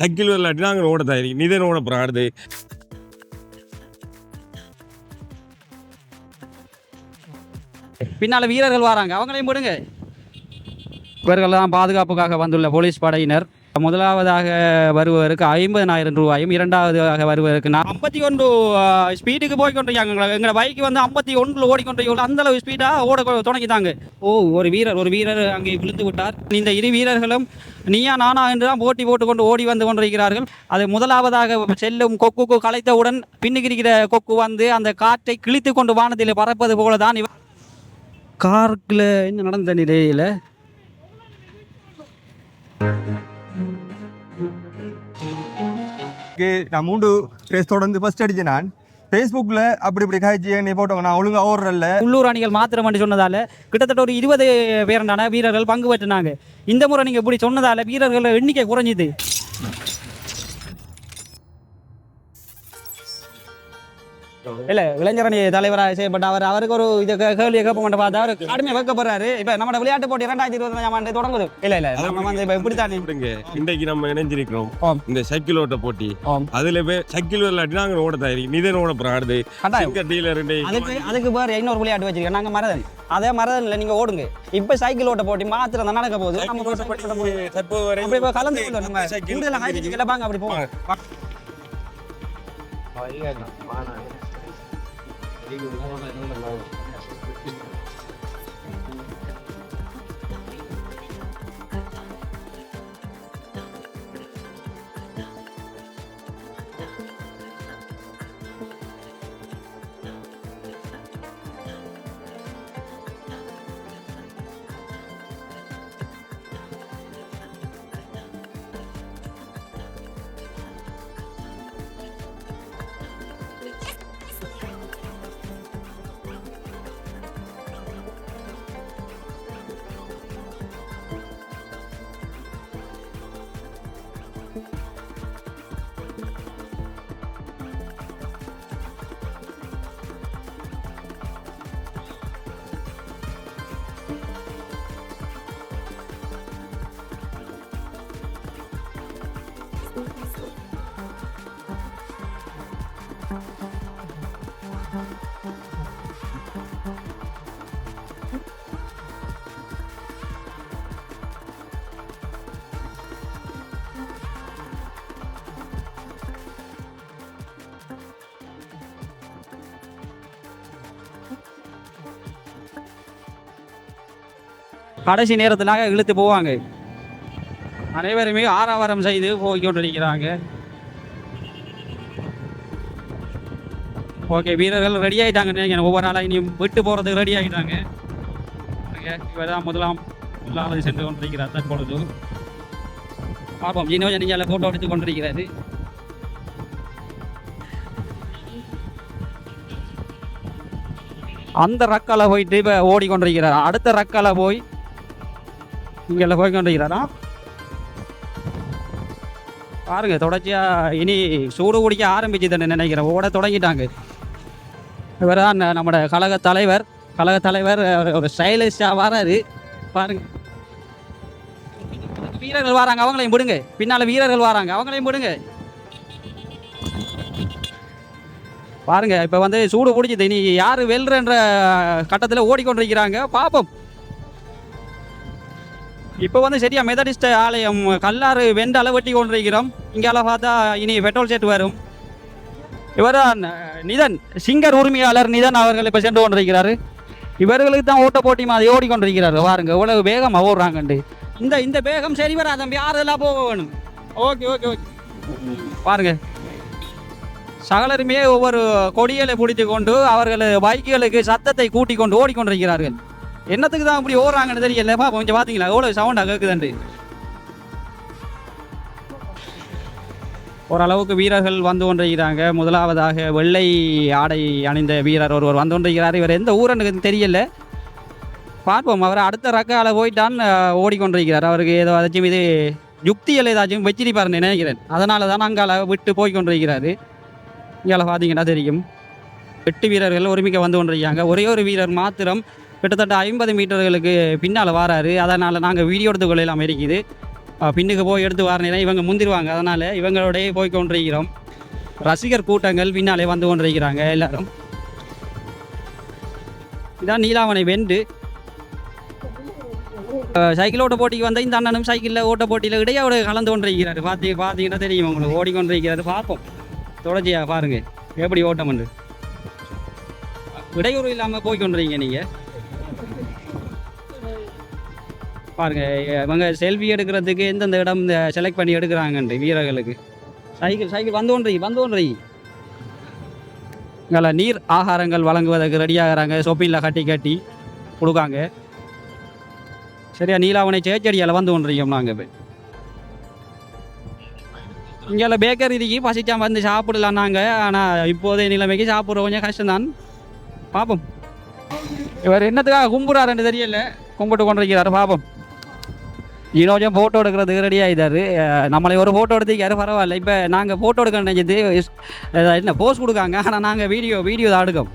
Cycle விளையாட்டி நாங்கள் ஓட தயாரி நிதன் ஓட போகிறாடுது பின்னால் வீரர்கள் வராங்க. அவங்களையும் விடுங்க. இவர்கள்லாம் பாதுகாப்புக்காக வந்துள்ள போலீஸ் படையினர். முதலாவதாக வருவதற்கு ஐம்பதனாயிரம் ரூபாயும் இரண்டாவதாக வருவதற்கு நான் ஐம்பத்தி ஒன்று ஸ்பீடுக்கு போய் கொண்டிருக்காங்க எங்களை பைக் வந்து ஐம்பத்தி ஒன்றில் ஓடிக்கொண்டிருக்க அந்த அளவு ஸ்பீடாக ஓட தொடங்கிட்டாங்க. ஓ ஒரு வீரர் ஒரு வீரர் அங்கே விழுந்து விட்டார். இந்த இரு வீரர்களும் நீயா நானா என்று தான் போட்டி போட்டுக்கொண்டு ஓடி வந்து கொண்டிருக்கிறார்கள். அது முதலாவதாக செல்லும் கொக்குக்கு கலைத்தவுடன் பின்னுக்கு இருக்கிற கொக்கு வந்து அந்த காற்றை கிழித்து கொண்டு வானத்தில் பறப்பது போல தான் இவ கார்க்கில் என்ன நடந்த நிலையில் நான் மூன்று ரேஸ் தொடர்ந்து ஃபஸ்ட் அடிச்சேன் நான். ஃபேஸ்புக்கில் அப்படி இப்படி காய்ச்சி நீ போட்டவங்க நான் ஒழுங்காக ஓடுறல உள்ளூர் அணிகள் மாத்திரம் என்று சொன்னதால கிட்டத்தட்ட ஒரு இருபது பேரண்டான வீரர்கள் பங்கு பெற்றினாங்க. இந்த முறை நீங்கள் இப்படி சொன்னதால வீரர்கள் எண்ணிக்கை குறைஞ்சிது. இல்ல இளைஞரணி தலைவராக செய்யப்பட்ட அவர் அவருக்கு ஒரு இது கே- கேள்வியை கேட்ப மாட்டேன் பார்த்தா அவர் கடுமையாக வைக்கப்படுறாரு இப்ப நம்ம விளையாட்டு போட்டி இரண்டாயிரத்தி இருபத்தஞ்சாம் ஆண்டு தொடங்குது. இல்ல இல்ல நம்ம வந்து இப்ப இப்படித்தானே விடுங்க. இன்றைக்கு நம்ம இணைஞ்சிருக்கிறோம். இந்த சைக்கிள் ஓட்ட போட்டி. அதுல போய் சைக்கிள் விளையாட்டி நாங்கள் ஓட தயாரி நிதன் ஓட டீலர் அதுக்கு அதுக்கு வேறு இன்னொரு விளையாட்டு வச்சிருக்கோம் நாங்க மரதன் அதே மரதன்ல நீங்க ஓடுங்க. இப்ப சைக்கிள் ஓட்ட போட்டி மாத்திரம் தான் நடக்க போகுது. நம்ம முடியாது. தற்போது வரை அப்படி போய் கலந்து கொள்ளும் நம்ம சைக்கிள் கூடுதல் ஹை கடைசி நேரத்துலாங்க இழுத்து போவாங்க. அனைவருமே ஆரவாரம் செய்து போய் கொண்டிருக்கிறாங்க ஓகே வீரர்கள் ரெடி ஆயிட்டாங்க நினைக்கிறேன். ஒவ்வொரு ஆளாக இனியும் விட்டு போகிறதுக்கு ரெடி ஆகிட்டாங்க இவர் தான் முதலாம் முதலாவது சென்று கொண்டிருக்கிறார் தற்பொழுது. பார்ப்போம். இன்னும் நீங்கள் ஃபோட்டோ எடுத்து கொண்டிருக்கிறது அந்த ரக்கால போயிட்டு இப்போ ஓடிக்கொண்டிருக்கிறார். அடுத்த ரக்கால போய் இங்கே போய் கொண்டிருக்கிறாரா பாருங்க தொடர்ச்சியா இனி சூடு குடிக்க ஆரம்பிச்சுதுன்னு நினைக்கிறேன். ஓட தொடங்கிட்டாங்க. இவர் தான் நம்மளோட கழக தலைவர். கழக தலைவர் ஒரு- ஸ்டைலிஷாக வராரு. பாருங்க. வீரர்கள் வராங்க அவங்களையும் விடுங்க. பின்னால் வீரர்கள் வராங்க அவங்களையும் விடுங்க. பாருங்க இப்போ வந்து சூடு பிடிச்சது இனி யார் வெல்றன்ற கட்டத்தில் ஓடிக்கொண்டிருக்கிறாங்க. பார்ப்போம் இப்போ வந்து சரியா மெதடிஸ்ட் ஆலயம் கல்லாறு வெண்டு வெட்டி கொண்டிருக்கிறோம். இங்கால பார்த்தா இனி பெட்ரோல் செட் வரும். இவர் நிதன் சிங்கர் உரிமையாளர் நிதன் அவர்கள் இப்போ சென்று கொண்டிருக்கிறாரு. இவர்களுக்கு தான் ஓட்ட போட்டி மாதிரி ஓடிக்கொண்டிருக்கிறாரு வாருங்க இவ்வளவு வேகம் ஓடுறாங்கண்டு இந்த இந்த வேகம் சரி வரா தம்பி யாரெல்லாம் போக வேணும்? Okay okay okay. பாருங்க. சகலருமே ஒவ்வொரு கொடிகளை பிடித்து கொண்டு அவர்கள் பைக்குகளுக்கு சத்தத்தை கூட்டிக் கொண்டு ஓடிக்கொண்டிருக்கிறார்கள். என்னத்துக்கு தான் அப்படி ஓடுறாங்கன்னு தெரியல. பா கொஞ்சம் பார்த்தீங்களா எவ்வளோ சவுண்டாக கேட்குதுண்டு ஓரளவுக்கு வீரர்கள் வந்து கொண்டிருக்கிறாங்க. முதலாவதாக வெள்ளை ஆடை அணிந்த வீரர் ஒருவர் வந்து கொண்டிருக்கிறார். இவர் எந்த ஊரனுக்கு தெரியல. பார்ப்போம் அவர் அடுத்த ரக்கால போயிட்டான் ஓடிக்கொண்டிருக்கிறார். அவருக்கு ஏதோ ஏதாச்சும் இது யுக்திகள் ஏதாச்சும் வச்சிருப்பாருன்னு நினைக்கிறேன். அதனால தான் அங்கால விட்டு போய் கொண்டிருக்கிறாரு. இங்கால பார்த்தீங்கன்னா தெரியும். எட்டு வீரர்கள் ஒருமிக்க வந்து கொண்டிருக்காங்க ஒரே ஒரு வீரர் மாத்திரம் கிட்டத்தட்ட ஐம்பது மீட்டர்களுக்கு பின்னால் வராரு. அதனால் நாங்கள் வீடியோ எடுத்துக்கொள்ளலாம் இருக்குது. பின்னுக்கு போய் எடுத்து வரணும் இவங்க முந்திருவாங்க. அதனால் இவங்களோடய போய் கொண்டிருக்கிறோம். ரசிகர் கூட்டங்கள் பின்னாலே வந்து கொண்டிருக்கிறாங்க எல்லாரும். இதான் நீலாவணை வெண்டு. சைக்கிள் ஓட்ட போட்டிக்கு வந்த இந்த அண்ணனும் சைக்கிளில் ஓட்ட போட்டியில் இடையோட கலந்து கொண்டிருக்கிறாரு. பார்த்து பார்த்தீங்கன்னா தெரியும் உங்களுக்கு. ஓடிக்கொண்டிருக்கிறாரு. பார்ப்போம். தொடர்ச்சியாக பாருங்கள் எப்படி ஓட்டம் உண்டு இடையூறு இல்லாமல் போய்கொண்டிருக்கீங்க நீங்கள் பாருங்க இவங்க செல்ஃபி எடுக்கிறதுக்கு எந்தெந்த இடம் செலக்ட் பண்ணி எடுக்கிறாங்கன்ட்டு வீரர்களுக்கு? சைக்கிள் சைக்கிள் வந்து ஒன்றி வந்து ஒன்றி இங்கே நீர் ஆகாரங்கள் வழங்குவதற்கு ரெடியாகிறாங்க சொப்பிங்கில் கட்டி கட்டி கொடுக்காங்க. சரியா நீலாவணை சேச்சடியால் வந்து ஒன்றியும் நாங்கள் இப்போ. இங்கே பேக்கரி இருக்கு பசிச்சா வந்து சாப்பிடலாம் நாங்கள் ஆனால் இப்போதைய நிலைமைக்கு சாப்பிட்ற கொஞ்சம் கஷ்டம்தான். பார்ப்போம் இவர் என்னத்துக்காக கும்புறாருன்னு தெரியல. கும்பிட்டு கொண்டிருக்கிறார் பார்ப்போம் இன்னொரு ஃபோட்டோ எடுக்கிறதுக்கு ரெடி ஆகிட்டாரு நம்மளை ஒரு ஃபோட்டோ எடுத்துக்காரு பரவாயில்ல. இப்போ நாங்கள் ஃபோட்டோ எடுக்க நினைச்சது என்ன போஸ்ட் கொடுக்காங்க ஆனால் நாங்கள் வீடியோ வீடியோ தான் எடுக்கோம்.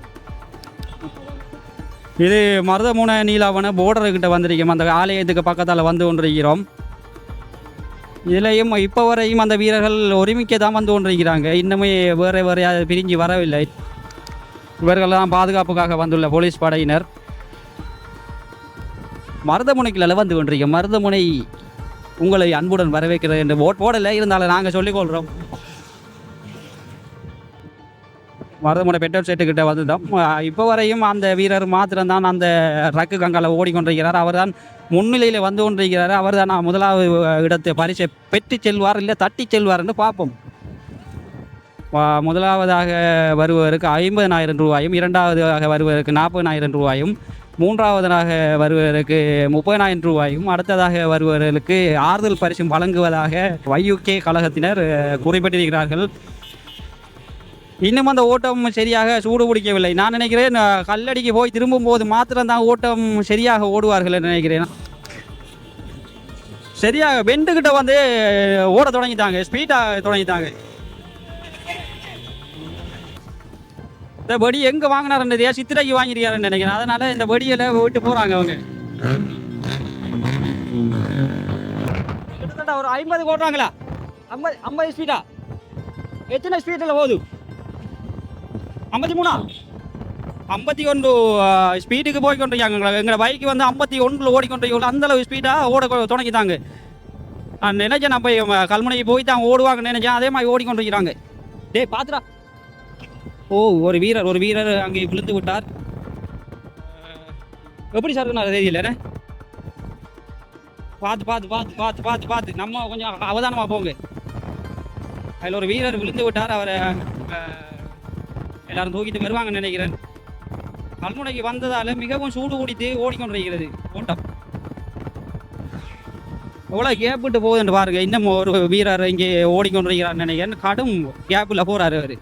இது மருதமுனை நீலாவன போர்டர்கிட்ட வந்திருக்கோம். அந்த ஆலயத்துக்கு பக்கத்தால் வந்து கொண்டிருக்கிறோம். இதுலேயும் இப்போ வரையும் அந்த வீரர்கள் ஒருமிக்க தான் வந்து கொண்டிருக்கிறாங்க. இன்னுமே வேறு வேறு யாரும் பிரிஞ்சு வரவில்லை. இவர்களெல்லாம் பாதுகாப்புக்காக வந்துள்ள போலீஸ் படையினர். மருதமுனைக்குள்ள வந்து கொண்டிருக்க மருதமுனை உங்களை அன்புடன் வரவேற்கிறது என்று ஓட் போடலை இருந்தாலும் நாங்கள் சொல்லிக்கொள்கிறோம் மருதமுனை பெட்ரோல் செட்டுக்கிட்ட வந்துட்டோம். இப்போ வரையும் அந்த வீரர் மாத்திரம்தான் அந்த ரக்கு கங்கால ஓடிக்கொண்டிருக்கிறார். அவர்தான் முன்னிலையில் வந்து கொண்டிருக்கிறார். அவர் தான் முதலாவது இடத்தை பரிசை பெற்று செல்வார் இல்லை தட்டி செல்வார் என்று பார்ப்போம். முதலாவதாக வருவதற்கு ஐம்பதனாயிரம் ரூபாயும் இரண்டாவதாக வருவதற்கு நாற்பதனாயிரம் ரூபாயும் மூன்றாவதாக வருவதற்கு முப்பதனாயிரம் ரூபாயும் அடுத்ததாக வருவதற்கு ஆறுதல் பரிசும் வழங்குவதாக வையுகே கழகத்தினர் குறிப்பிட்டிருக்கிறார்கள். இன்னும் அந்த ஓட்டம் சரியாக சூடு பிடிக்கவில்லை. நான் நினைக்கிறேன் கல்லடிக்கு போய் திரும்பும்போது மாத்திரம்தான் ஓட்டம் சரியாக ஓடுவார்கள் நினைக்கிறேன். சரியாக வெண்டுக்கிட்ட வந்து ஓட தொடங்கிட்டாங்க. ஸ்பீடாக தொடங்கிட்டாங்க. இந்த படி எங்கே வாங்கினாருன்றதையா சித்திரைக்கு வாங்கிருக்காருன்னு நினைக்கிறேன். அதனால இந்த படியில் விட்டு போகிறாங்க அவங்க. கிட்டத்தட்ட ஒரு ஐம்பது ஓட்டுறாங்களா ஐம்பது ஐம்பது ஸ்பீடா எத்தனை ஸ்பீடில் போகுது? ஐம்பத்தி மூணா? ஐம்பத்தி ஒன்று ஸ்பீடுக்கு போய் கொண்டிருக்காங்க எங்களை பைக்கு வந்து ஐம்பத்தி ஒன்றில் ஓடிக்கொண்டிருக்கோம் அந்த அளவு ஸ்பீடாக ஓட தொடங்கிட்டாங்க. நான் நினைச்சேன் நான் கல்முனைக்கு போய் தான் ஓடுவாங்கன்னு நினைச்சேன். அதே மாதிரி ஓடிக்கொண்டிருக்கிறாங்க. டேய் பாத்துடா. ஓ ஒரு வீரர் ஒரு வீரர் அங்கே விழுந்து விட்டார். எப்படி சார் நான் தெரியல பார்த்து பார்த்து பார்த்து பார்த்து பார்த்து பார்த்து. நம்ம கொஞ்சம் அவதானமாக போங்க. அதில் ஒரு வீரர் விழுந்து விட்டார். அவரை எல்லாரும் தூக்கிட்டு வருவாங்கன்னு நினைக்கிறேன். கல்முனைக்கு வந்ததால் மிகவும் சூடு குடித்து ஓடிக்கொண்டிருக்கிறது ஓட்டம். எவ்வளோ கேப்புட்டு போகுதுன்னு பாருங்க. இன்னும் ஒரு வீரர் இங்கே ஓடிக்கொண்டிருக்கிறார் நினைக்கிறேன். கடும் கேப்பில் போகிறாரு அவர்.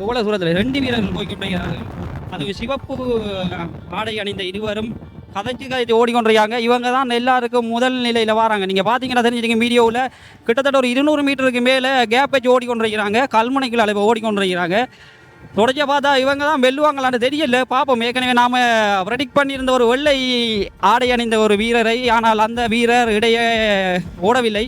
கோல சூரத்தில் ரெண்டு வீரர்கள் போய்க்கொண்டிருக்கிறார்கள் அது சிவப்பு ஆடை அணிந்த இருவரும் கதைச்சு கதைச்சு ஓடிக்கொண்டிருக்காங்க. இவங்க தான் எல்லாருக்கும் முதல் நிலையில் வராங்க. நீங்கள் பார்த்தீங்கன்னா தெரிஞ்சிருக்கீங்க வீடியோவில் கிட்டத்தட்ட ஒரு இருநூறு மீட்டருக்கு மேலே கேப் வச்சு ஓடிக்கொண்டிருக்கிறாங்க. கல்முனைக்குள்ள அளவு ஓடிக்கொண்டிருக்கிறாங்க. தொடர்ச்சியாக பார்த்தா இவங்க தான் வெல்லுவாங்களான்னு தெரியல. பார்ப்போம். ஏற்கனவே நாம் ப்ரெடிக்ட் பண்ணியிருந்த ஒரு வெள்ளை ஆடை அணிந்த ஒரு வீரரை ஆனால் அந்த வீரர் இடையே ஓடவில்லை.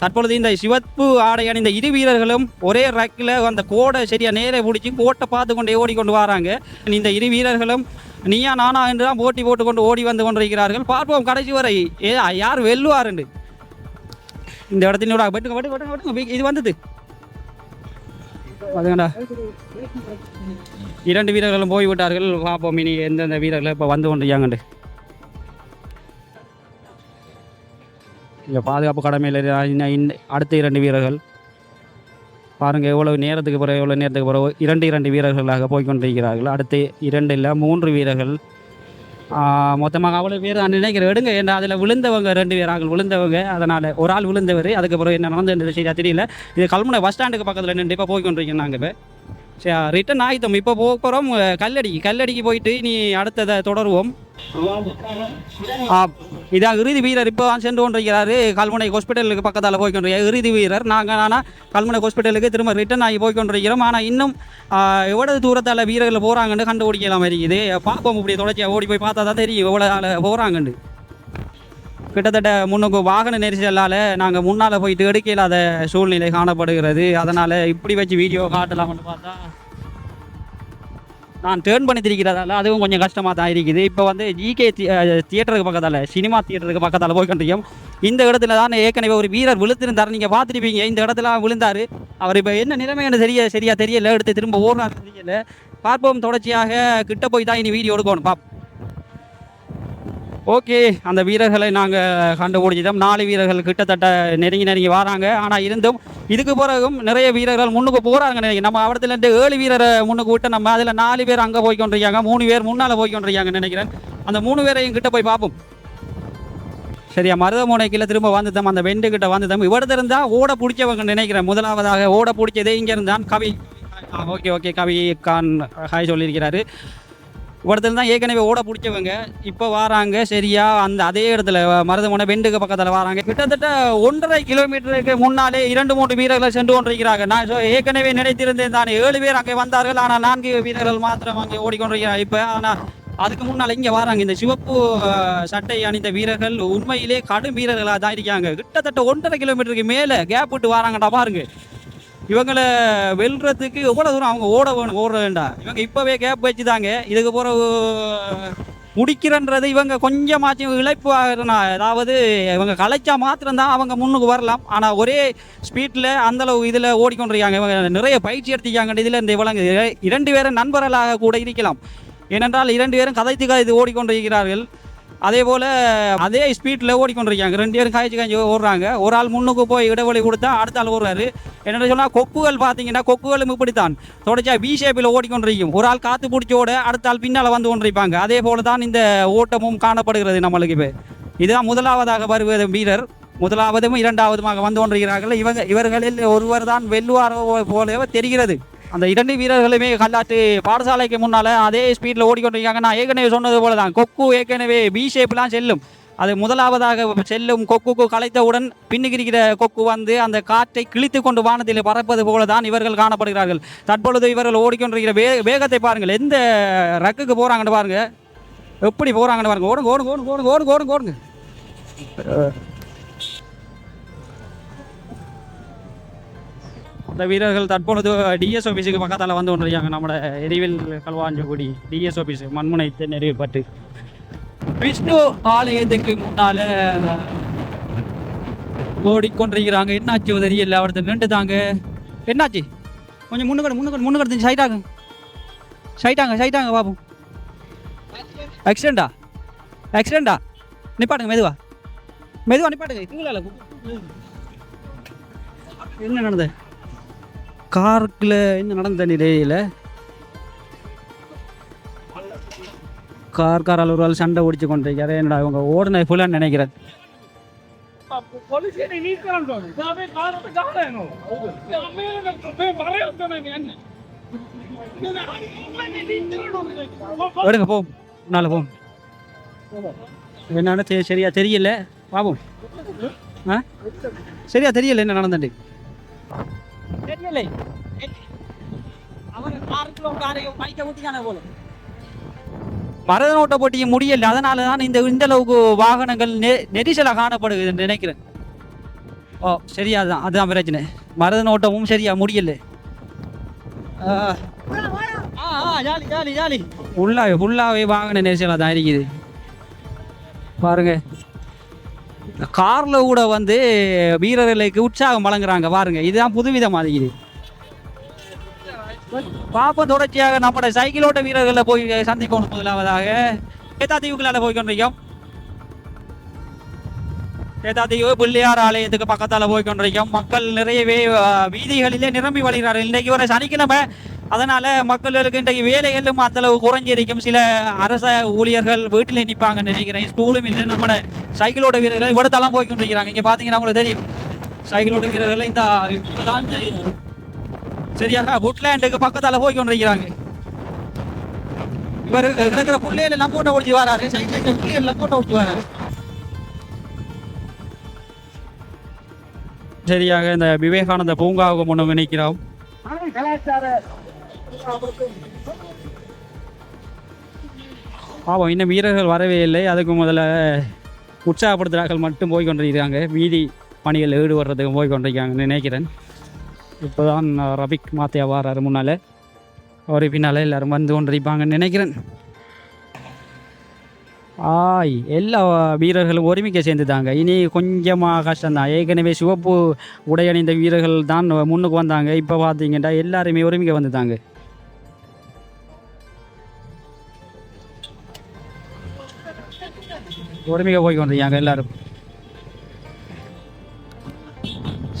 தற்பொழுது இந்த சிவப்பு ஆடை அணிந்த இரு வீரர்களும் ஒரே ரக்கில் அந்த கோடை சரியாக நேரே பிடிச்சி கோட்டை பார்த்து கொண்டே ஓடிக்கொண்டு வராங்க. இந்த இரு வீரர்களும் நீயா நானா என்று தான் போட்டி போட்டுக்கொண்டு ஓடி வந்து கொண்டிருக்கிறார்கள். பார்ப்போம் கடைசி வரை. ஏ யார் வெல்லுவாருண்டு இந்த இடத்துல வெட்டுங்க வெட்டுங்க வெட்டுங்க இது வந்தது. அதுங்கடா. இரண்டு வீரர்களும் போய்விட்டார்கள். பார்ப்போம் இனி எந்தெந்த வீரர்கள் இப்போ வந்து கொண்டிருக்காங்கண்டு. இங்கே பாதுகாப்பு கடமையில் அடுத்த இரண்டு வீரர்கள். பாருங்கள் எவ்வளவு நேரத்துக்கு பிறகு எவ்வளோ நேரத்துக்கு பிறகு இரண்டு இரண்டு வீரர்களாக போய்கொண்டிருக்கிறார்கள். அடுத்து இரண்டு இல்லை மூன்று வீரர்கள். மொத்தமாக அவ்வளோ பேர் நான் நினைக்கிறேன். எடுங்க ஏன்னா அதில் விழுந்தவங்க ரெண்டு பேராக விழுந்தவங்க. அதனால் ஒரு ஆள் விழுந்தவர் அதுக்கப்புறம் என்ன நடந்தது சரியா தெரியல. இது கல்முனை பஸ் ஸ்டாண்டுக்கு பக்கத்தில் நின்று இப்போ போய்கொண்டிருக்கேன் நாங்கள் இப்போ. ரிட்டன் ஆகிட்டோம். இப்போ போக போகிறோம் கல்லடிக்கு கல்லடிக்கு போயிட்டு நீ அடுத்ததை தொடருவோம். இதான் இறுதி வீரர் இப்போ தான் சென்று கொண்டிருக்கிறாரு. கல்முனை ஹாஸ்பிட்டலுக்கு பக்கத்தால் போய் கொண்டிருக்கிறார் இறுதி வீரர். நாங்கள் ஆனால் கல்முனை ஹாஸ்பிட்டலுக்கு திரும்ப ரிட்டன் ஆகி போய் கொண்டிருக்கிறோம் ஆனால் இன்னும் எவ்வளவு தூரத்தால் வீரர்கள் போகிறாங்கன்னு கண்டுபிடிக்கலாம் இருக்குது. பார்ப்போம் இப்படி தொடர்ச்சியாக ஓடி போய் பார்த்தா தான் தெரியும் எவ்வளோ போகிறாங்கன்னு கிட்டத்தட்ட முன்னுக்கு வாகன நெரிசலால் நாங்கள் முன்னால் போயிட்டு எடுக்க இல்லாத சூழ்நிலை காணப்படுகிறது. அதனால் இப்படி வச்சு வீடியோ காட்டலாம்னு பார்த்தா நான் டேர்ன் பண்ணி திரிக்கிறதால அதுவும் கொஞ்சம் கஷ்டமாக தான் இருக்குது. இப்போ வந்து ஜிகே தியேட்டருக்கு பக்கத்தால் சினிமா தியேட்டருக்கு பக்கத்தால் போய் கண்டியும் இந்த இடத்துல தான் ஏற்கனவே ஒரு வீரர் விழுத்திருந்தார் நீங்கள் பார்த்துருப்பீங்க இந்த இடத்துல விழுந்தார். அவர் இப்போ என்ன நிலைமைன்னு தெரிய சரியா தெரியல எடுத்து திரும்ப ஓடுறாரு தெரியல. பார்ப்போம் தொடர்ச்சியாக கிட்ட போய் தான் இனி வீடியோ எடுக்கணும். பாப் ஓகே அந்த வீரர்களை நாங்கள் கண்டுபிடிச்சிட்டோம். நாலு வீரர்கள் கிட்டத்தட்ட நெருங்கி நெருங்கி வராங்க. ஆனால் இருந்தும் இதுக்கு பிறகும் நிறைய வீரர்கள் முன்னுக்கு போகிறாங்க நினைக்கிறேன் நம்ம இடத்துல இருந்து ஏழு வீரரை முன்னுக்கு விட்டு நம்ம அதில் நாலு பேர் அங்கே போய் கொண்டிருக்காங்க மூணு பேர் முன்னால் போய் நினைக்கிறேன். அந்த மூணு பேரையும் கிட்ட போய் பார்ப்போம். சரியா மருதமுனைக்கில் திரும்ப வந்துட்டோம். அந்த வெண்டு கிட்ட வந்துட்டோம். இவடத்துல இருந்தால் ஓட பிடிச்சவங்க நினைக்கிறேன். முதலாவதாக ஓட பிடிச்சதே இங்கே இருந்தான் Kavi. Okay okay. Kavi Khan hi சொல்லியிருக்கிறாரு. இடத்துல தான் ஏற்கனவே ஓட பிடிச்சவங்க. இப்போ வராங்க சரியா? அந்த அதே இடத்துல மருதமனை வெண்டுக்கு பக்கத்தில் வராங்க. கிட்டத்தட்ட ஒன்றரை கிலோமீட்டருக்கு முன்னாலே இரண்டு மூன்று வீரர்களை சென்று கொண்டிருக்கிறாங்க நான் ஏற்கனவே நினைத்திருந்தேன் தான் ஏழு பேர் அங்கே வந்தார்கள் ஆனால் நான்கு வீரர்கள் மாத்திரம் அங்கே ஓடிக்கொண்டிருக்கிறாங்க இப்போ ஆனால் அதுக்கு முன்னால் இங்கே வராங்க. இந்த சிவப்பு சட்டை அணிந்த வீரர்கள் உண்மையிலே கடும் வீரர்களாக தான் இருக்காங்க. கிட்டத்தட்ட ஒன்றரை கிலோமீட்டருக்கு மேலே கேப் விட்டு வராங்கடா பாருங்க. இவங்களை வெல்றதுக்கு எவ்வளோ தூரம் அவங்க ஓட வேணும் ஓட வேண்டாம் இவங்க இப்போவே கேப் வச்சுதாங்க. இதுக்கு போகிற முடிக்கிறன்றது இவங்க கொஞ்சமாச்சும் இழைப்பு ஆகிறனா அதாவது இவங்க கலைச்சா மாத்திரம்தான் அவங்க முன்னுக்கு வரலாம். ஆனால் ஒரே ஸ்பீட்டில் அந்தளவு இதில் ஓடிக்கொண்டிருக்காங்க. இவங்க நிறைய பயிற்சி எடுத்துக்காங்க இதில் இந்த இவங்க இரண்டு பேரும் நண்பர்களாக கூட இருக்கலாம். ஏனென்றால் இரண்டு பேரும் கதைத்து கதைத்து ஓடிக்கொண்டிருக்கிறார்கள். அதே போல் அதே ஸ்பீட்டில் ஓடிக்கொண்டிருக்காங்க. ரெண்டு பேரும் காய்ச்சி காய்ச்சி ஓடுறாங்க. ஒரு ஆள் முன்னுக்கு போய் இடைவெளி கொடுத்தா அடுத்த ஆள் ஓடுறாரு. என்ன சொன்னால் கொக்குகள் பார்த்தீங்கன்னா கொக்குகளும் இப்படித்தான். தொடர்ச்சியாக வி ஷேப்பில் ஓடிக்கொண்டிருக்கும். ஒரு ஆள் காற்று பிடிச்ச ஓட அடுத்த ஆள் பின்னால் வந்து கொண்டிருப்பாங்க. அதே போல தான் இந்த ஓட்டமும் காணப்படுகிறது நம்மளுக்கு இப்போ. இதுதான் முதலாவதாக வருவது வீரர். முதலாவதும் இரண்டாவதுமாக வந்து கொண்டிருக்கிறார்கள். இவங்க இவர்களில் ஒருவர் தான் வெல்லுவாரோ போலவே தெரிகிறது. அந்த இரண்டு வீரர்களுமே கல்லாட்டு பாடசாலைக்கு முன்னால் அதே ஸ்பீடில் ஓடிக்கொண்டிருக்காங்க. நான் ஏற்கனவே சொன்னது போல தான் கொக்கு ஏற்கனவே பி ஷேப்லாம் செல்லும். அது முதலாவதாக செல்லும் கொக்குக்கு கலைத்தவுடன் பின்னுக்கு இருக்கிற கொக்கு வந்து அந்த காற்றை கிழித்து கொண்டு வானத்தில் பறப்பது போல தான் இவர்கள் காணப்படுகிறார்கள். தற்பொழுது இவர்கள் ஓடிக்கொண்டிருக்கிற வே வேகத்தை பாருங்கள். எந்த ரக்குக்கு போகிறாங்கன்னு பாருங்கள் எப்படி போகிறாங்கன்னு பாருங்க. ஓடுங்க ஓடுங்க ஓடுங்க ஓடுங்க ஓடுங்க ஓடுங்க ஓடுங்க. அந்த வீரர்கள் தற்பொழுது டிஎஸ் ஆஃபீஸுக்கு பக்கத்தால் வந்து கொண்டிருக்காங்க. நம்மளோட எரிவில் கல்வாஞ்சகுடி டிஎஸ் ஆஃபீஸ் மண்முனை தென்னறிவுப்பட்டு விஷ்ணு ஆலயத்துக்கு முன்னால் ஓடிக்கொண்டிருக்கிறாங்க. என்னாச்சு தெரியல. அவர்த்த நின்று தாங்க என்னாச்சு? கொஞ்சம் முன்னுக்கடு முன்னுக்கடு முன்னுக்கடு சைட்டாங்க சைட்டாங்க சைட்டாங்க பாப்போம். ஆக்சிடெண்டா ஆக்சிடெண்டா நிப்பாட்டுங்க மெதுவா. மெதுவா நிப்பாட்டுங்க. என்ன நடந்தது? காருக்குள்ள என்ன நடந்த நிலையில் கார் காரால் ஒரு ஆள் சண்டை ஓடிச்சு கொண்டிருக்காரு. என்னடா இவங்க ஓடுன ஃபுல்லாக நினைக்கிறேன் எடுங்க போ. நாளை போ. என்னன்னு சரியா தெரியல. பாப்போம் ஆ? சரியா தெரியல என்ன நடந்துட்டு. தெரியலை. மரத நோட்டை போட்டிய முடியல. அதனால தான் இந்த இந்த அளவுக்கு வாகனங்கள் நெரிசலாக காணப்படுது நினைக்கிறேன். ஓ சரியா அதுதான் அதுதான் பிரச்சனை. மரத நோட்டமும் சரியா முடியல. ஃபுல்லாகவே ஃபுல்லாகவே வாகன நெரிசலாக தான் இருக்குது. பாருங்க. காரில் கூட வந்து வீரர்களுக்கு உற்சாகம் வழங்குறாங்க பாருங்க. இதுதான் புதுவிதமாக இருக்குது பாப்போம் தொடர்ச்சியாக நம்மளோட சைக்கிள் ஓட்ட வீரர்களை போய் சந்திக்கணும் முதலாவதாக. ஏத்தாத்தீவுகளால் போய் கொண்டிருக்கோம்? ஏத்தாத்தீவு பிள்ளையார் ஆலயத்துக்கு பக்கத்தால் போய் கொண்டிருக்கோம். மக்கள் நிறையவே வீதிகளிலே நிரம்பி வழிகிறார்கள். இன்றைக்கு ஒரு சனிக்கிழமை அதனால மக்களுக்கு இன்றைக்கு வேலைகளும் அந்தளவு குறைஞ்சிருக்கும். சில அரச ஊழியர்கள் வீட்டில் நிற்பாங்கன்னு நினைக்கிறேன். ஸ்கூலும் இல்லை நம்மளோட சைக்கிளோட வீரர்கள் இவ்வளோத்தெல்லாம் போய் கொண்டிருக்கிறாங்க இங்கே பார்த்தீங்கன்னா உங்களுக்கு தெரியும். சைக்கிளோட வீரர்கள் இந்த இப்பதான். சரியாக புட்லேண்டுக்கு பக்கத்தால போய் கொண்டிருக்கிறாங்க இவர் இருக்கிற புள்ளையில எல்லாம் போட்டோ ஓடிச்சு வராரு. சைக்கிள் புள்ளையில போட்டோ ஓடிச்சு வராரு. சரியாக இந்த விவேகானந்த பூங்காவுக்கு முன்னு நினைக்கிறோம் பாவம் இன்னும் வீரர்கள் வரவே இல்லை. அதுக்கு முதல்ல உற்சாகப்படுத்துகிறார்கள் மட்டும் போய் கொண்டிருக்கிறாங்க. வீதி பணிகள் ஈடுபடுறதுக்கு போய் கொண்டிருக்காங்கன்னு நினைக்கிறேன். இப்போ தான் ரபிக் மாத்தியா வாராரு முன்னால். அவர் பின்னால் எல்லோரும் வந்து கொண்டிருப்பாங்கன்னு நினைக்கிறேன். ஆய் எல்லா வீரர்களும் ஒருமிக்க சேர்ந்துட்டாங்க. இனி கொஞ்சமாக கஷ்டம்தான். ஏற்கனவே சிவப்பு உடை அணிந்த வீரர்கள் தான் முன்னுக்கு வந்தாங்க. இப்போ பார்த்தீங்கன்னா எல்லாருமே ஒருமிக்க வந்துட்டாங்க. ஒருமிக்க போய் கொண்டிருக்காங்க எல்லாரும்.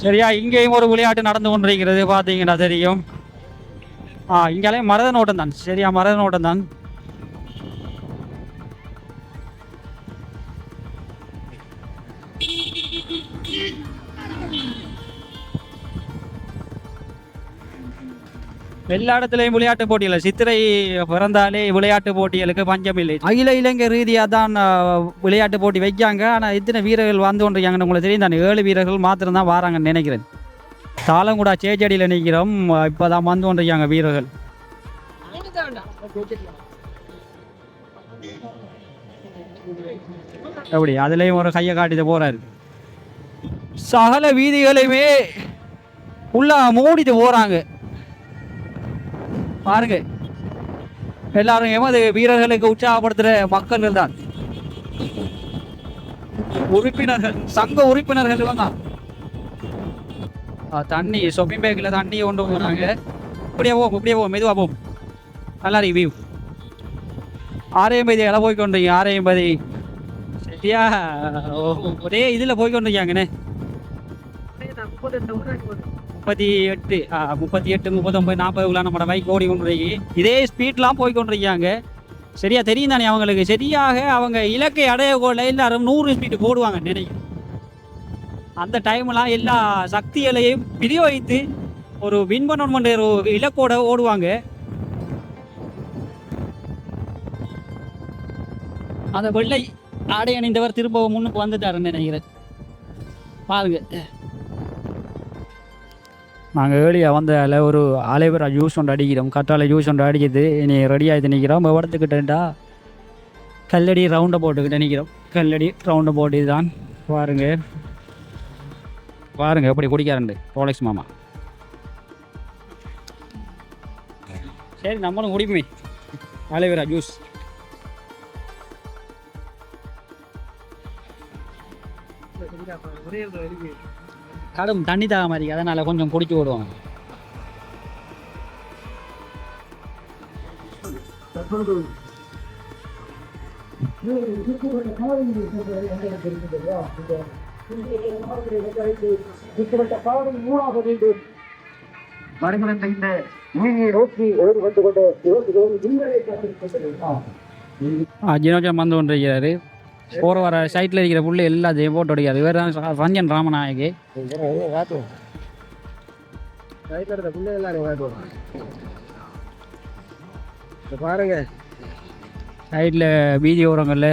சரியா இங்கேயும் ஒரு விளையாட்டு நடந்து கொண்டிருக்கிறது பார்த்தீங்கன்னா தெரியும். ஆ இங்காலே மரத நோட்டம் தான். சரியா மரத நோட்டம் தான். எல்லா இடத்துலையும் விளையாட்டு போட்டிகள். சித்திரை பிறந்தாலே விளையாட்டு போட்டிகளுக்கு பஞ்சம் இல்லை. அகில இலங்கை ரீதியாக தான் விளையாட்டு போட்டி வைக்காங்க ஆனால் இத்தனை வீரர்கள் வந்து கொண்டிருக்காங்கன்னு உங்களுக்கு தெரியும் தானே? ஏழு வீரர்கள் மாத்திரம் தான் வராங்கன்னு நினைக்கிறேன். தாளங்குடா சேச்சடியில் நிற்கிறோம். இப்போ தான் வந்து கொண்டிருக்காங்க வீரர்கள். எப்படி அதுலேயும் ஒரு கையை காட்டிட்டு போகிறாரு சகல வீதிகளையுமே உள்ள மூடிட்டு போகிறாங்க பாருங்க. எல்லாரும் எமது வீரர்களுக்கு உற்சாகப்படுத்துகிற மக்கள் தான். உறுப்பினர்கள் சங்க உறுப்பினர்கள் தான் தண்ணி சொப்பிங் பேக்கில் தண்ணி கொண்டு போகிறாங்க இப்படியே போவோம் இப்படியே போவோம் மெதுவாக போவோம். நல்லா ரிவ்யூ ஆரையம்பதி எல்லாம் போய் கொண்டீங்க ஆரையம்பதி சரியா ஒரே இதில் போய் கொண்டிருக்காங்கண்ணே முப்பத்தி எட்டு முப்பத்தி எட்டு முப்பத்தொம்பது நாற்பதுக்குள்ள நம்மளோட பைக் ஓடி கொண்டிருக்கு இதே ஸ்பீட்லாம் போய் கொண்டிருக்காங்க சரியா தெரியும் தானே அவங்களுக்கு? சரியாக அவங்க இலக்கை அடைய கொள்ள எல்லாரும் நூறு ஸ்பீடு போடுவாங்க நினைக்கிறேன். அந்த டைம்லாம் எல்லா சக்திகளையும் விநியோகித்து ஒரு வின் பண்ணணுமென்ற ஒரு இலக்கோட ஓடுவாங்க. அந்த வெள்ளை ஆடை அணிந்தவர் திரும்பவும் முன்னுக்கு வந்துட்டாருன்னு நினைக்கிறேன். பாருங்க. நாங்கள் ஏழியாக வந்தால ஒரு அலைவரா ஜூஸ் ஒன்று அடிக்கிறோம் கற்றாழை ஜூஸ் ஒன்று அடிக்குது. இனி ரெடி நிற்கிறோம் இடத்துக்கிட்டா கல்லடி ரவுண்டை போட்டுக்கிட்டு நிற்கிறோம் கல்லடி ரவுண்டை போட்டு தான் பாருங்க. பாருங்க எப்படி குடிக்காரண்டு ரோலெக்ஸ் மாமா. சரி நம்மளும் குடிப்போமே. அலைவரா ஜூஸ் கடும் தண்ணி தாக மாதிரி அதனால் கொஞ்சம் குடிச்சு விடுவாங்க வருகின்ற இந்த நீதியை நோக்கி ஓடி வந்து கொண்டு ஜினோஜம் வந்து கொண்டிருக்கிறாரு. போகிற வர சைட்டில் இருக்கிற புள்ளி எல்லாத்தையும் போட்டு அடிக்கிறார் இவர் தான் ரஞ்சன் ராமநாயகி. பாருங்க. சைடில் வீதி ஓரங்களில்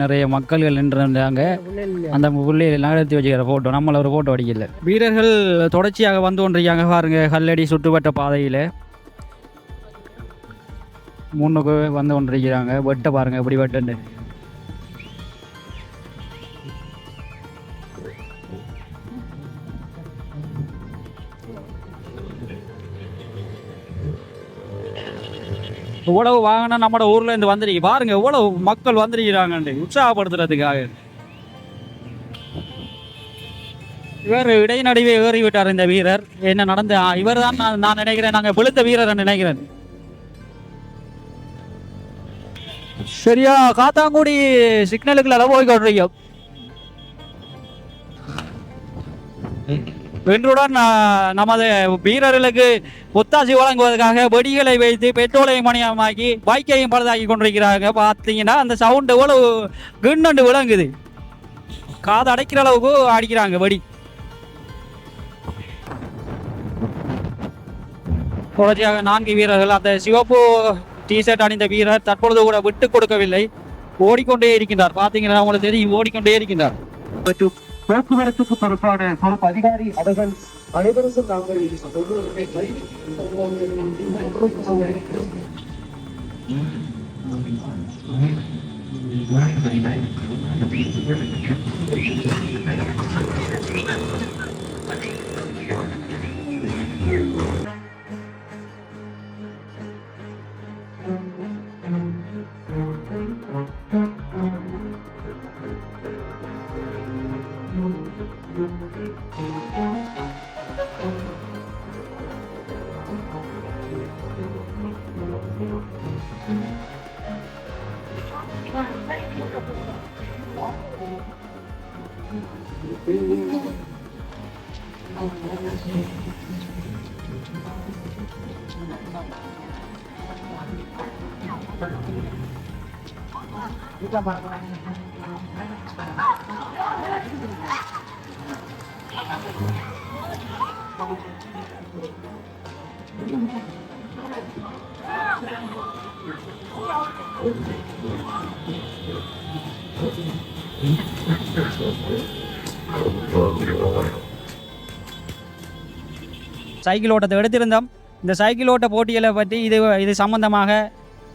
நிறைய மக்கள்கள் நின்றுருந்தாங்க அந்த புள்ளியை நகர்த்தி வச்சுக்கிற ஃபோட்டோ நம்மள ஒரு ஃபோட்டோ அடிக்கல. வீரர்கள் தொடர்ச்சியாக வந்து கொண்டிருக்காங்க பாருங்க. கல்லடி சுற்றுவட்ட பாதையில். முன்னுக்கு வந்து கொண்டிருக்கிறாங்க. வெட்ட பாருங்க எப்படி வெட்டுன்னு. இவ்வளவு வாகனம் நம்மளோட ஊர்லேருந்து இருந்து பாருங்க இவ்வளவு மக்கள் வந்துருக்கிறாங்கன்னு உற்சாகப்படுத்துறதுக்காக. இவர் இடைநடுவே ஏறி விட்டார் இந்த வீரர். என்ன நடந்து இவர் தான் நான் நான் நினைக்கிறேன் நாங்கள் விழுந்த வீரர் நினைக்கிறேன். சரியா காத்தாங்குடி சிக்னலுக்குள்ள போய் கொண்டிருக்கோம். வென்றுடன் நமது வீரர்களுக்கு ஒத்தாசி வழங்குவதற்காக வெடிகளை வைத்து பெட்ரோலையும் மணியமாக்கி பைக்கையும் பழுதாக்கி கொண்டிருக்கிறாங்க பார்த்தீங்கன்னா அந்த சவுண்டு எவ்வளவு கிண்ணண்டு விளங்குது. காது அடைக்கிற அளவுக்கு அடிக்கிறாங்க வெடி. தொடர்ச்சியாக நான்கு வீரர்கள் அந்த சிவப்பு டிஷர்ட் அணிந்த வீரர் தற்பொழுது கூட விட்டு கொடுக்கவில்லை. ஓடிக்கொண்டே இருக்கின்றார். பார்த்தீங்கன்னா உங்களுக்கு தெரியும் ஓடிக்கொண்டே இருக்கின்றார். போக்குவரத்துக்கு பொறுப்பான பொறுப்பு அதிகாரி அவர்கள் அனைவருக்கும் நாங்கள் சைக்கிள் ஓட்டத்தை எடுத்திருந்தோம். இந்த சைக்கிள் ஓட்ட போட்டிகளை பற்றி இது இது சம்பந்தமாக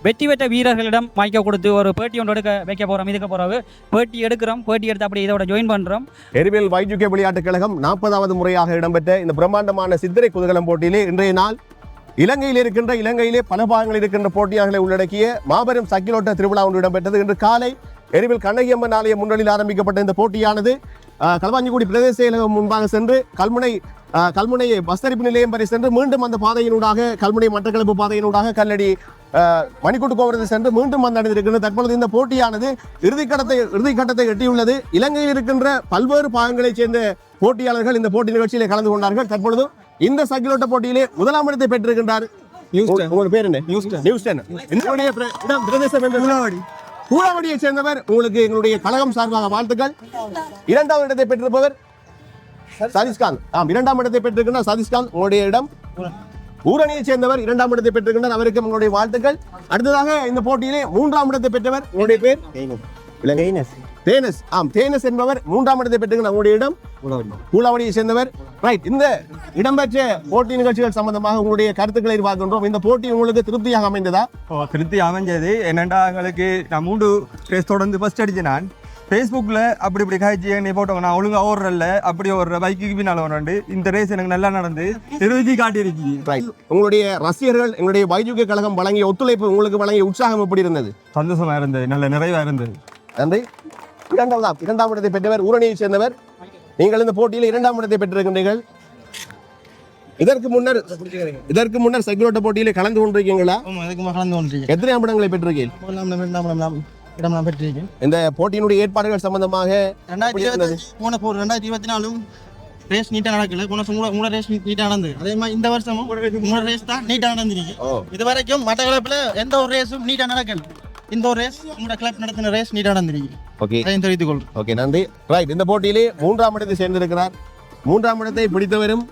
வெற்றி பெற்ற வீரர்களிடம் மைக்க கொடுத்து ஒரு பேட்டி ஒன்று எடுக்க வைக்க போகிறோம் இதுக்கு பிறகு பேட்டி எடுக்கிறோம் பேட்டி எடுத்து அப்படி இதோட ஜாயின் பண்ணுறோம் எரிவில் வைஜுகே விளையாட்டுக் கழகம் நாற்பதாவது முறையாக இடம்பெற்ற இந்த பிரம்மாண்டமான சித்திரை குதகலம் போட்டியிலே இன்றைய நாள் இலங்கையில் இருக்கின்ற இலங்கையிலே பல பாகங்களில் இருக்கின்ற போட்டியாளர்களை உள்ளடக்கிய மாபெரும் சக்கிலோட்ட திருவிழா ஒன்று இடம்பெற்றது. இன்று காலை எரிவில் கண்ணகியம்மன் ஆலய முன்னணியில் ஆரம்பிக்கப்பட்ட இந்த போட்டியானது கல்வாஞ்சிக்குடி பிரதேச செயலகம் முன்பாக சென்று கல்முனை கல்முனை பஸ்தரிப்பு நிலையம் வரை சென்று மீண்டும் அந்த பாதையினூடாக கல்முனை மட்டக்களப்பு பாதையினூடாக கல்லடி மணிக்கூட்டு கோபுரத்தை சென்று மீண்டும் வந்தடைந்திருக்கின்றது தற்பொழுது இந்த போட்டியானது இறுதிக்கட்டத்தை இறுதிக்கட்டத்தை எட்டியுள்ளது. இலங்கையில் இருக்கின்ற பல்வேறு பாகங்களைச் சேர்ந்த போட்டியாளர்கள் இந்த போட்டி நிகழ்ச்சியிலே கலந்து கொண்டார்கள். தற்பொழுது இந்த சக்கிலோட்ட போட்டியிலே முதலாம் இடத்தை பெற்றிருக்கின்றார். நியூஸ்டன். உங்க பேர் என்ன. நியூஸ்டன் என்னுடைய பிரதேசம். பூலாவடியை சேர்ந்தவர் உங்களுக்கு எங்களுடைய கழகம் சார்பாக வாழ்த்துக்கள். இரண்டாம் இடத்தை பெற்றிருப்பவர் சதீஷ்காந்த் ஆம் இரண்டாம் இடத்தை பெற்றிருக்கின்ற சதீஷ்காந்த் உங்களுடைய இடம்? ஊரணியை சேர்ந்தவர் இரண்டாம் இடத்தை பெற்றிருக்கின்றார். அவருக்கு உங்களுடைய வாழ்த்துக்கள். அடுத்ததாக இந்த போட்டியிலே மூன்றாம் இடத்தை பெற்றவர் உங்களுடைய பேர்? தேனஸ். தேனஸ். ஆம் தேனஸ் என்பவர் மூன்றாம் இடத்தை பெற்றிருக்கின்ற உங்களுடைய இடம்? பூலாவடியை சேர்ந்தவர். ரைட் இந்த இடம்பெற்ற போட்டி நிகழ்ச்சிகள் சம்பந்தமாக உங்களுடைய கருத்துக்களை பார்க்கின்றோம் இந்த போட்டி உங்களுக்கு திருப்தியாக அமைந்ததா? ஓ திருப்தி அமைஞ்சது. என்னண்டா எங்களுக்கு நான் மூன்று ரேஸ் தொடர்ந்து ஃபர்ஸ்ட் அடிச்சேன் நான். ஃபேஸ்புக்கில் அப்படி இப்படி காய்ச்சி நீ போட்டவங்க நான் ஒழுங்கா ஓடுறல அப்படி ஒரு பைக்கு பின்னால் ஓடுறாண்டு இந்த ரேஸ் எனக்கு நல்லா நடந்து நிறுத்தி காட்டியிருக்கு ரைட் உங்களுடைய ரசிகர்கள் எங்களுடைய வைஜுக கழகம் வழங்கிய ஒத்துழைப்பு உங்களுக்கு வழங்கிய உற்சாகம் எப்படி இருந்தது? சந்தோஷமா இருந்தது நல்ல நிறைவா இருந்தது. நன்றி. இரண்டாம் இரண்டாம் இடத்தை பெற்றவர் ஊரணியை சேர்ந்தவர். நீங்கள் இந்த போட்டியில் இரண்டாம் இடத்தை பெற்றிருக்கின்றீர்கள். இதற்கு முன்னர் இதற்கு முன்னர் சைக்கிளோட்ட போட்டியிலே கலந்து கொண்டிருக்கீங்களா? கலந்து கொண்டிருக்கேன். எத்தனை இடங்களை பெற்றிருக்கீர்கள் இடம் நான் பெற்றிருக்கேன். இந்த போட்டியினுடைய ஏற்பாடுகள் சம்பந்தமாக ரெண்டாயிரத்தி? இருபத்தி போன போர் ரெண்டாயிரத்தி இருபத்தி நாலும் ரேஸ் நீட்டாக நடக்கல. போன வருஷம் மூணு மூணு ரேஸ் நீட்டாக நடந்தது. அதே மாதிரி இந்த வருஷமும் மூணு ரேஸ் தான் நீட்டாக நடந்திருக்கு. இது வரைக்கும் மற்ற கிளப்பில் எந்த ஒரு ரேஸும் நீட்டாக நடக்கல. இந்த ஒரு ரேஸ் உங்களோட கிளப் நடத்தின ரேஸ் நீட்டாக நடந்திருக்கு. ஓகே. அதையும் தெரிவித்துக் கொள்கிறேன் ஓகே நன்றி. ரைட் இந்த போட்டியிலே மூன்றாம் இடத்தை சேர்ந்திருக்கிறார். மூன்றாம் இடத்தை பிடித்தவரும்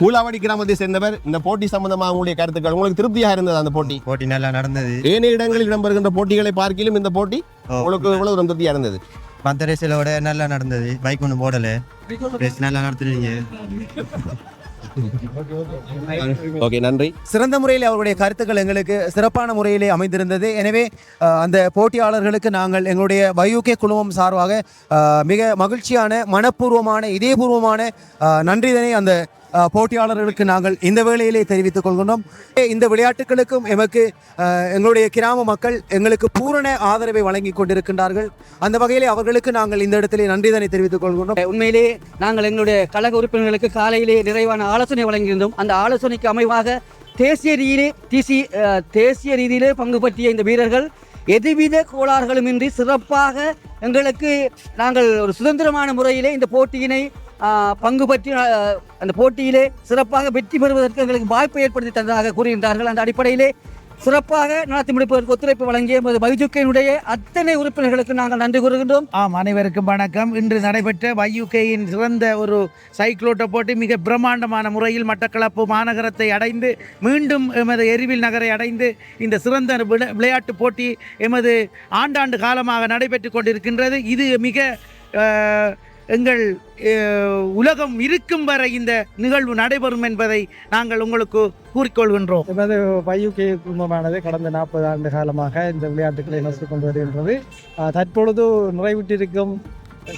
பூலாவடி கிராமத்தை சேர்ந்தவர். இந்த போட்டி சம்பந்தமாக உங்களுடைய கருத்துக்கள் உங்களுக்கு திருப்தியாக இருந்தது அந்த போட்டி? போட்டி நல்லா நடந்தது. ஏனைய இடங்களில் இடம்பெறுகின்ற போட்டிகளை பார்க்கிலும் இந்த போட்டி உங்களுக்கு எவ்வளவு திருப்தியாக இருந்தது? மற்ற ரேஸிலோட நல்லா நடந்தது. பைக் ஒன்றும் போடல. ரேஸ் நல்லா நடத்துறீங்க ஓகே நன்றி. சிறந்த முறையில் அவருடைய கருத்துக்கள் எங்களுக்கு சிறப்பான முறையிலே அமைந்திருந்தது. எனவே அந்த போட்டியாளர்களுக்கு நாங்கள் எங்களுடைய வையூகே குழுமம் சார்பாக மிக மகிழ்ச்சியான மனப்பூர்வமான இதயபூர்வமான நன்றிதனை அந்த போட்டியாளர்களுக்கு நாங்கள் இந்த வேளையிலே தெரிவித்துக் கொள்கின்றோம். இந்த விளையாட்டுகளுக்கும் எமக்கு எங்களுடைய கிராம மக்கள் எங்களுக்கு பூரண ஆதரவை வழங்கி கொண்டிருக்கின்றார்கள். அந்த வகையிலே அவர்களுக்கு நாங்கள் இந்த இடத்திலே நன்றிதனை தெரிவித்துக் கொள்கின்றோம். உண்மையிலே நாங்கள் எங்களுடைய கழக உறுப்பினர்களுக்கு காலையிலே நிறைவான ஆலோசனை வழங்கியிருந்தோம். அந்த ஆலோசனைக்கு அமைவாக தேசிய ரீதியிலே தீசி தேசிய ரீதியிலே பங்கு பற்றிய இந்த வீரர்கள் எதுவித கோளாறுகளுமின்றி சிறப்பாக எங்களுக்கு நாங்கள் ஒரு சுதந்திரமான முறையிலே இந்த போட்டியினை பங்கு பற்றி அந்த போட்டியிலே சிறப்பாக வெற்றி பெறுவதற்கு எங்களுக்கு வாய்ப்பு ஏற்படுத்தி தந்ததாக கூறுகின்றார்கள். அந்த அடிப்படையிலே சிறப்பாக நடத்தி முடிப்பதற்கு ஒத்துழைப்பு வழங்கிய எமது பைஜுக்கையினுடைய அத்தனை உறுப்பினர்களுக்கு நாங்கள் நன்றி கூறுகின்றோம். ஆம் அனைவருக்கும் வணக்கம். இன்று நடைபெற்ற வையுகேயின் சிறந்த ஒரு சைக்கிளோட்ட போட்டி மிக பிரம்மாண்டமான முறையில் மட்டக்களப்பு மாநகரத்தை அடைந்து மீண்டும் எமது எரிவில் நகரை அடைந்து இந்த சிறந்த விளையாட்டு போட்டி எமது ஆண்டாண்டு காலமாக நடைபெற்று கொண்டிருக்கின்றது. இது மிக எங்கள் உலகம் இருக்கும் வரை இந்த நிகழ்வு நடைபெறும் என்பதை நாங்கள் உங்களுக்கு கூறிக்கொள்கின்றோம். எமது பையுகே குடும்பமானது கடந்த நாற்பது ஆண்டு காலமாக இந்த விளையாட்டுகளை நடத்தி கொண்டு வருகின்றது. தற்பொழுது நிறைவிட்டிருக்கும்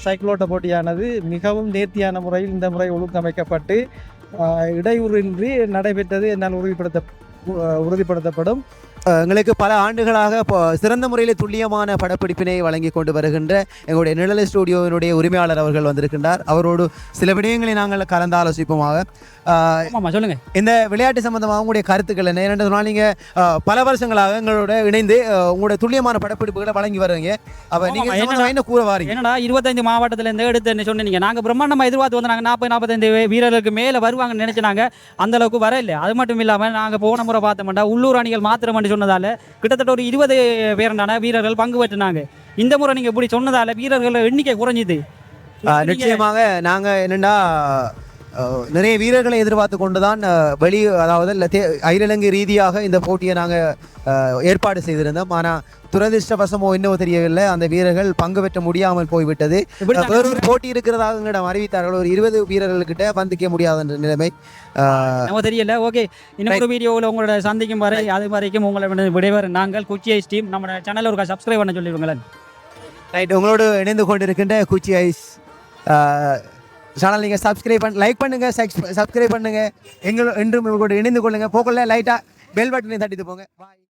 சைக்கிளோட்ட போட்டியானது மிகவும் நேர்த்தியான முறையில் இந்த முறை ஒழுங்கமைக்கப்பட்டு இடையூறின்றி நடைபெற்றது என்னால் உறுதிப்படுத்த உறுதிப்படுத்தப்படும். எங்களுக்கு பல ஆண்டுகளாக சிறந்த முறையில் துல்லியமான படப்பிடிப்பினை வழங்கி கொண்டு வருகின்ற எங்களுடைய நிழல் ஸ்டுடியோவினுடைய உரிமையாளர் அவர்கள் வந்திருக்கின்றார். அவரோடு சில விடயங்களை நாங்கள் கலந்து ஆலோசிப்போமாக. சொல்லுங்கள் இந்த விளையாட்டு சம்பந்தமாக உங்களுடைய கருத்துக்கள் என்ன? ஏனென்று சொன்னால் நீங்கள் பல வருஷங்களாக எங்களோட இணைந்து உங்களுடைய துல்லியமான படப்பிடிப்புகளை வழங்கி வருவீங்க. அப்போ நீங்கள் என்ன கூற வாரீங்க? என்னடா இருபத்தைந்து மாவட்டத்துல இருந்து எடுத்துன்னு சொன்னீங்க. நாங்கள் பிரம்மாண்டமாக எதிர்பார்த்து வந்து நாங்கள் நாற்பது நாற்பத்தைந்து வீரர்களுக்கு மேலே வருவாங்கன்னு நினைச்சினாங்க அந்த அளவுக்கு வர இல்லை அது மட்டும் இல்லாமல் நாங்கள் போன முறை பார்த்தோம்னா உள்ளூர் அணிகள் மாத்திரம்னு சொன்னதால கிட்டத்தட்ட ஒரு இருபது பேரண்டான வீரர்கள் பங்கு பெற்றினாங்க இந்த முறை நீங்கள் இப்படி சொன்னதால வீரர்கள் எண்ணிக்கை குறைஞ்சிது. நிச்சயமாக நாங்கள் என்னென்னா நிறைய வீரர்களை எதிர்பார்த்து கொண்டு தான் வெளி அதாவது அகிலங்கை ரீதியாக இந்த போட்டியை நாங்கள் ஏற்பாடு செய்திருந்தோம். ஆனால் துரதிருஷ்டவசமோ என்னவோ தெரியவில்லை. அந்த வீரர்கள் பங்கு பெற்ற முடியாமல் போய்விட்டது. வேறொரு போட்டி இருக்கிறதாக எங்களிடம் அறிவித்தார்கள். ஒரு இருபது வீரர்கள்கிட்ட பந்துக்க முடியாத நிலைமை. தெரியல. ஓகே. இன்னொரு வீடியோவில் உங்களோட சந்திக்கும் வரை அது வரைக்கும் உங்களை விடைபெற நாங்கள் குச்சி ஐஸ் டீம் நம்ம சேனல் ஒரு சப்ஸ்கிரைப் பண்ண சொல்லிடுங்களேன் ரைட் உங்களோடு இணைந்து கொண்டிருக்கின்ற குச்சி ஐஸ் சேனல் நீங்கள் சப்ஸ்கிரைப் பண்ண லைக் பண்ணுங்கள் சப்ஸ்கிரைப் பண்ணுங்க. எங்களோட என்றும் உங்களோட இணைந்து கொள்ளுங்க. போக்கல லைட்டாக பெல் பட்டனை தட்டிட்டு போங்க. பாய்